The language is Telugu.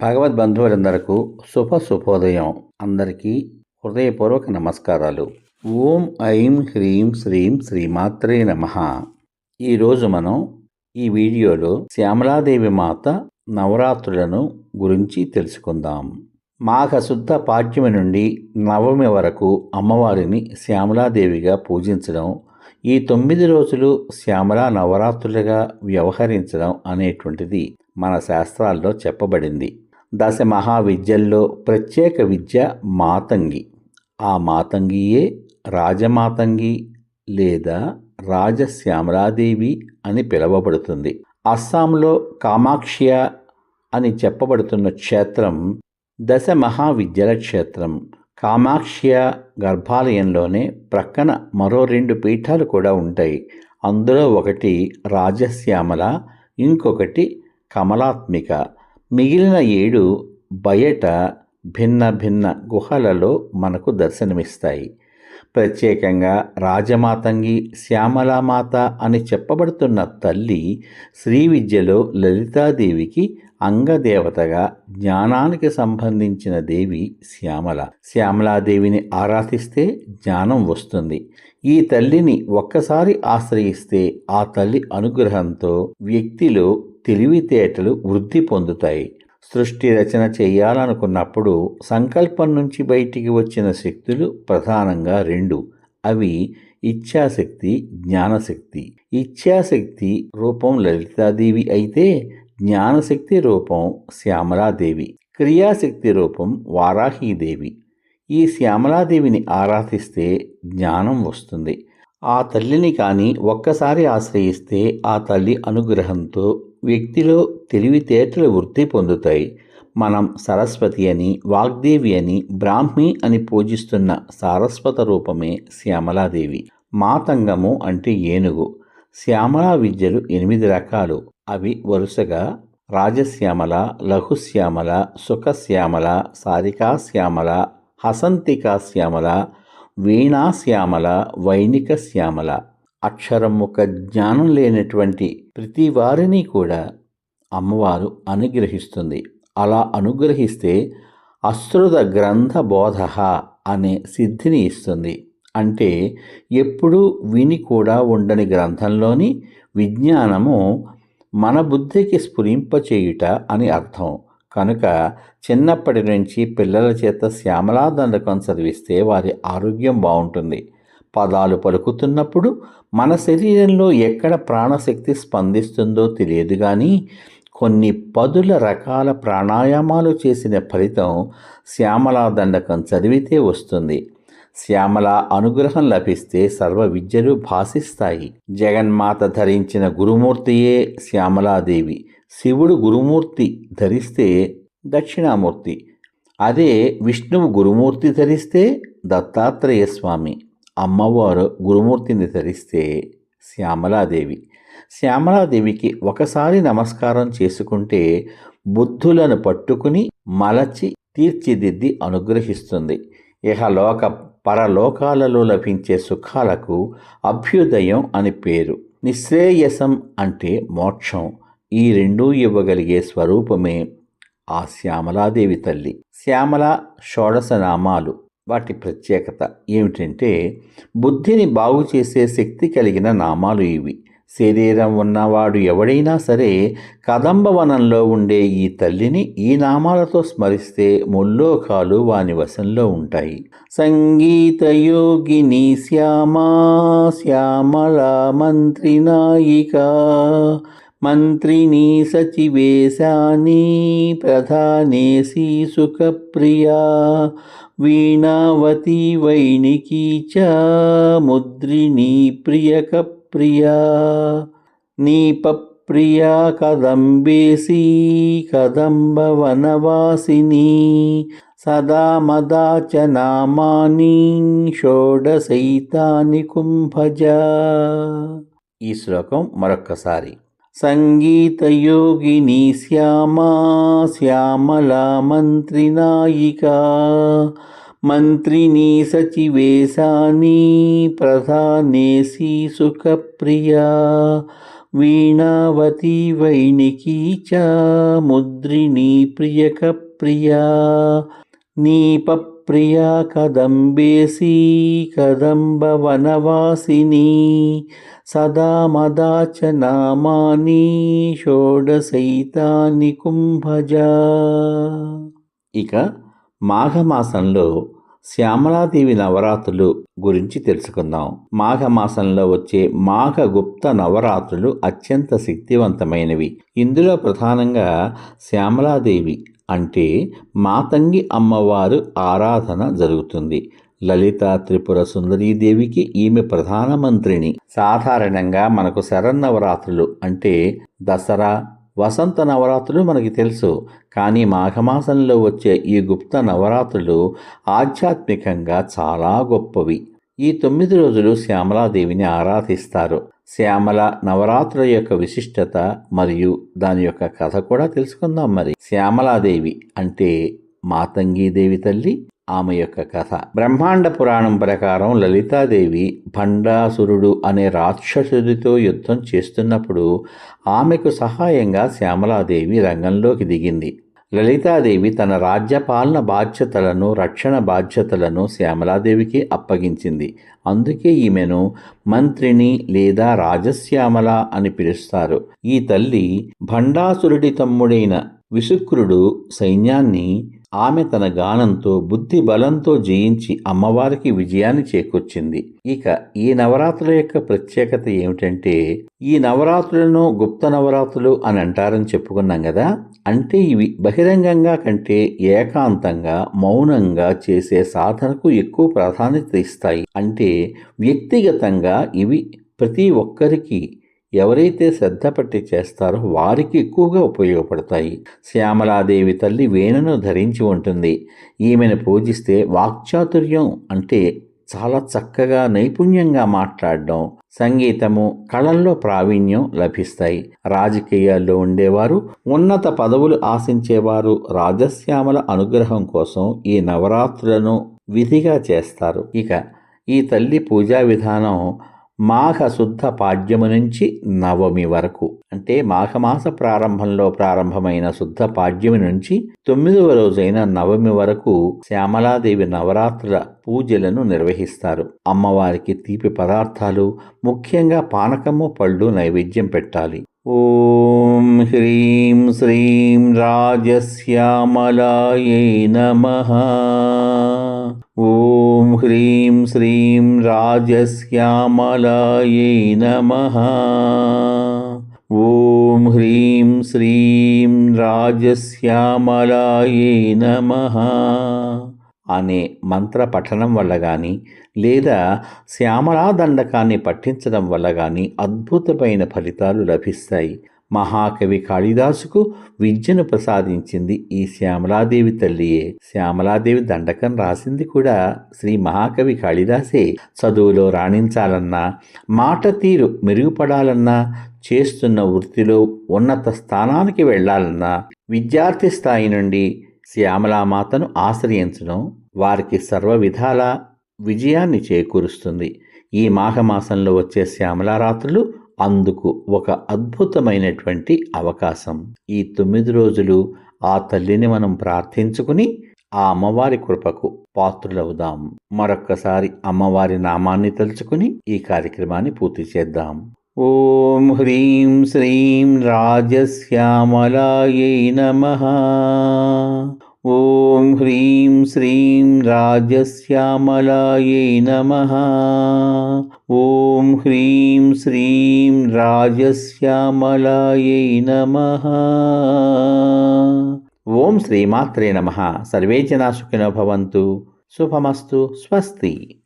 భగవద్ బంధువులందరకు శుభ శుభోదయం అందరికీ హృదయపూర్వక నమస్కారాలు. ఓం ఐం హ్రీం శ్రీం శ్రీమాత్రే నమ. ఈరోజు మనం ఈ వీడియోలో శ్యామలాదేవి మాత నవరాత్రులను గురించి తెలుసుకుందాం. మాఘశుద్ధ పాఠ్యమి నుండి నవమి వరకు అమ్మవారిని శ్యామలాదేవిగా పూజించడం ఈ తొమ్మిది రోజులు శ్యామలా నవరాత్రులుగా వ్యవహరించడం అనేటువంటిది మన శాస్త్రాల్లో చెప్పబడింది. దశ మహావిద్యల్లో ప్రత్యేక విద్య మాతంగి. ఆ మాతంగియే రాజమాతంగి లేదా రాజశ్యామలాదేవి అని పిలువబడుతుంది. అస్సాంలో కామాక్షియ అని చెప్పబడుతున్న క్షేత్రం దశ మహావిద్యల క్షేత్రం. కామాక్షియ గర్భాలయంలోనే ప్రక్కన మరో రెండు పీఠాలు కూడా ఉంటాయి. అందులో ఒకటి రాజశ్యామల ఇంకొకటి కమలాత్మిక. మిగిలిన ఏడు బయట భిన్న భిన్న గుహలలో మనకు దర్శనమిస్తాయి. ప్రత్యేకంగా రాజమాతంగి శ్యామలామాత అని చెప్పబడుతున్న తల్లి శ్రీ విద్యలో లలితాదేవికి అంగదేవతగా జ్ఞానానికి సంబంధించిన దేవి శ్యామల. శ్యామలాదేవిని ఆరాధిస్తే జ్ఞానం వస్తుంది. ఈ తల్లిని ఒక్కసారి ఆశ్రయిస్తే ఆ తల్లి అనుగ్రహంతో వ్యక్తిలో తెలివితేటలు వృద్ధి పొందుతాయి. సృష్టి రచన చేయాలనుకున్నప్పుడు సంకల్పం నుంచి బయటికి వచ్చిన శక్తులు ప్రధానంగా రెండు. అవి ఇచ్ఛాశక్తి జ్ఞానశక్తి. ఇచ్ఛాశక్తి రూపం లలితాదేవి అయితే జ్ఞానశక్తి రూపం శ్యామలాదేవి. క్రియాశక్తి రూపం వారాహీదేవి. ఈ శ్యామలాదేవిని ఆరాధిస్తే జ్ఞానం వస్తుంది. ఆ తల్లిని కానీ ఒక్కసారి ఆశ్రయిస్తే ఆ తల్లి అనుగ్రహంతో వ్యక్తిలో తెలివితేటలు వృత్తి పొందుతాయి. మనం సరస్వతి అని వాగ్దేవి అని బ్రాహ్మి అని పూజిస్తున్న సారస్వత రూపమే శ్యామలాదేవి. మాతంగము అంటే ఏనుగు. శ్యామలా విద్యలు ఎనిమిది రకాలు. అవి వరుసగా రాజశ్యామల లఘుశ్యామల సుఖశ్యామల సారికాశ్యామల హసంతికాశ్యామల వీణాశ్యామల వైణిక శ్యామల అక్షరం ఒక జ్ఞానం లేనటువంటి ప్రతి వారిని కూడా అమ్మవారు అనుగ్రహిస్తుంది. అలా అనుగ్రహిస్తే అశ్రుత గ్రంథ బోధ అనే సిద్ధిని ఇస్తుంది. అంటే ఎప్పుడూ విని కూడా ఉండని గ్రంథంలోని విజ్ఞానము మన బుద్ధికి స్ఫురింపచేయుట అని అర్థం. కనుక చిన్నప్పటి నుంచి పిల్లల చేత శ్యామలా దండకం చదివిస్తే వారి ఆరోగ్యం బాగుంటుంది. పదాలు పలుకుతున్నప్పుడు మన శరీరంలో ఎక్కడ ప్రాణశక్తి స్పందిస్తుందో తెలియదు కానీ కొన్ని పదుల రకాల ప్రాణాయామాలు చేసిన ఫలితం శ్యామలా దండకం చదివితే వస్తుంది. శ్యామల అనుగ్రహం లభిస్తే సర్వ విద్యలు భాసిస్తాయి. జగన్మాత ధరించిన గురుమూర్తియే శ్యామలాదేవి. శివుడు గురుమూర్తి ధరిస్తే దక్షిణామూర్తి. అదే విష్ణువు గురుమూర్తి ధరిస్తే దత్తాత్రేయ స్వామి. అమ్మవారు గురుమూర్తిని ధరిస్తే శ్యామలాదేవి. శ్యామలాదేవికి ఒకసారి నమస్కారం చేసుకుంటే బుద్ధులను పట్టుకుని మలచి తీర్చిదిద్ది అనుగ్రహిస్తుంది. ఇహలోక పరలోకాలలో లభించే సుఖాలకు అభ్యుదయం అని పేరు. నిశ్రేయసం అంటే మోక్షం. ఈ రెండూ ఇవ్వగలిగే స్వరూపమే ఆ శ్యామలాదేవి తల్లి. శ్యామల షోడశ నామాలు వాటి ప్రత్యేకత ఏమిటంటే బుద్ధిని బాగు చేసే శక్తి కలిగిన నామాలు ఇవి. శరీరం ఉన్నవాడు ఎవడైనా సరే కదంబవనంలో ఉండే ఈ తల్లిని ఈ నామాలతో స్మరిస్తే ముల్లోకాలు వాని వశంలో ఉంటాయి. సంగీత యోగిని శ్యామా శ్యామల మంత్రి నాయిక మంత్రిని సచివేశాని ప్రధానేసి సుఖప్రియా వీణావతి వైణికీ చ ముద్రిణీ ప్రియకప్రియా. నీపప్రియా కదంబేసి కదంబవనవాసిని సదా మదా చ నామాని షోడశైతాని కుంభజ. ఈ శ్లోకం మరొక్కసారి. సంగీతయోగిని శ్యామా శ్యామలా మంత్రినాయికా మంత్రిని సచివేశాని ప్రధానేసి సుఖప్రియా. వీణావతి వైణికీ చ ముద్రిణీ ప్రియకప్రియా. నీపప్రియా కదంబేసి కదంబవనవాసిని సదా మదాచ నామాని షోడశైతాని కుంభజ. ఇక మాఘమాసంలో శ్యామలాదేవి నవరాత్రులు గురించి తెలుసుకుందాం. మాఘమాసంలో వచ్చే మాఘ గుప్త నవరాత్రులు అత్యంత శక్తివంతమైనవి. ఇందులో ప్రధానంగా శ్యామలాదేవి అంటే మాతంగి అమ్మవారు ఆరాధన జరుగుతుంది. లలిత త్రిపుర సుందరీదేవికి ఈమె ప్రధానమంత్రిని సాధారణంగా మనకు శరన్నవరాత్రులు అంటే దసరా వసంత నవరాత్రులు మనకి తెలుసు. కానీ మాఘమాసంలో వచ్చే ఈ గుప్త నవరాత్రులు ఆధ్యాత్మికంగా చాలా గొప్పవి. ఈ తొమ్మిది రోజులు శ్యామలాదేవిని ఆరాధిస్తారు. శ్యామల నవరాత్రుల యొక్క విశిష్టత మరియు దాని యొక్క కథ కూడా తెలుసుకుందాం మరి. శ్యామలాదేవి అంటే మాతంగీదేవి తల్లి. ఆమె యొక్క కథ. బ్రహ్మాండ పురాణం ప్రకారం లలితాదేవి భండాసురుడు అనే రాక్షసుడితో యుద్ధం చేస్తున్నప్పుడు ఆమెకు సహాయంగా శ్యామలాదేవి రంగంలోకి దిగింది. లలితాదేవి తన రాజ్యపాలన బాధ్యతలను రక్షణ బాధ్యతలను శ్యామలాదేవికి అప్పగించింది. అందుకే ఈమెను మంత్రిని లేదా రాజశ్యామల అని పిలుస్తారు. ఈ తల్లి భండాసురుడి తమ్ముడైన విశుక్రుడు సైన్యాన్ని ఆమె తన గానంతో బుద్ధి బలంతో జయించి అమ్మవారికి విజయాన్ని చేకూర్చింది. ఇక ఈ నవరాత్రుల యొక్క ప్రత్యేకత ఏమిటంటే ఈ నవరాత్రులను గుప్త నవరాత్రులు అని అంటారని చెప్పుకున్నాం కదా? అంటే ఇవి బహిరంగంగా కంటే ఏకాంతంగా మౌనంగా చేసే సాధనకు ఎక్కువ ప్రాధాన్యత ఇస్తాయి. అంటే వ్యక్తిగతంగా ఇవి ప్రతి ఒక్కరికి ఎవరైతే శ్రద్ధ పట్టి చేస్తారో వారికి ఎక్కువగా ఉపయోగపడతాయి. శ్యామలాదేవి తల్లి వేణును ధరించి ఉంటుంది. ఈమెను పూజిస్తే వాక్చాతుర్యం అంటే చాలా చక్కగా నైపుణ్యంగా మాట్లాడడం సంగీతము కళల్లో ప్రావీణ్యం లభిస్తాయి. రాజకీయాల్లో ఉండేవారు ఉన్నత పదవులు ఆశించేవారు రాజశ్యామల అనుగ్రహం కోసం ఈ నవరాత్రులను విధిగా చేస్తారు. ఇక ఈ తల్లి పూజా విధానం మాఘ శుద్ధ పాడ్యము నుంచి నవమి వరకు. అంటే మాఘమాస ప్రారంభంలో ప్రారంభమైన శుద్ధ పాడ్యమి నుంచి తొమ్మిదవ రోజైన నవమి వరకు శ్యామలాదేవి నవరాత్రుల పూజలను నిర్వహిస్తారు. అమ్మవారికి తీపి పదార్థాలు ముఖ్యంగా పానకము పళ్ళు నైవేద్యం పెట్టాలి. ఓం హ్రీం శ్రీం రాజశ్యామలాయై నమ. హ్రీం శ్రీం రాజశ్యామలాయై నమ ఓం హ్రీం శ్రీం రాజశ్యామలాయై నమ అనే మంత్ర పఠనం వల్ల కానీ లేదా శ్యామలా దండకాన్ని పఠించడం వల్ల కానీ అద్భుతమైన ఫలితాలు లభిస్తాయి. మహాకవి కాళిదాసుకు విద్యను ప్రసాదించింది ఈ శ్యామలాదేవి తల్లియే. శ్యామలాదేవి దండకం రాసింది కూడా శ్రీ మహాకవి కాళిదాసే. చదువులో రాణించాలన్నా మాట తీరు మెరుగుపడాలన్నా చేస్తున్న వృత్తిలో ఉన్నత స్థానానికి వెళ్ళాలన్నా విద్యార్థి స్థాయి నుండి శ్యామలామాతను ఆశ్రయించడం వారికి సర్వ విధాల విజయాన్ని చేకూరుస్తుంది. ఈ మాఘమాసంలో వచ్చే శ్యామలారాత్రులు అందుకు ఒక అద్భుతమైనటువంటి అవకాశం. ఈ తొమ్మిది రోజులు ఆ తల్లిని మనం ప్రార్థించుకుని ఆ అమ్మవారి కృపకు పాత్రులవుదాం. మరొక్కసారి అమ్మవారి నామాన్ని తలుచుకుని ఈ కార్యక్రమాన్ని పూర్తి చేద్దాం. ఓం హ్రీం శ్రీం రాజశ్యామలాయై నమ. ఓం హ్రీం శ్రీం రాజశ్యామలాయై నమ. ॐ ह्रीं श्रीं राजश्यामलायै नमः। ॐ श्रीमात्रे नमः। सर्वे जना सुखिनो भवन्तु। शुभमस्तु। स्वस्ति।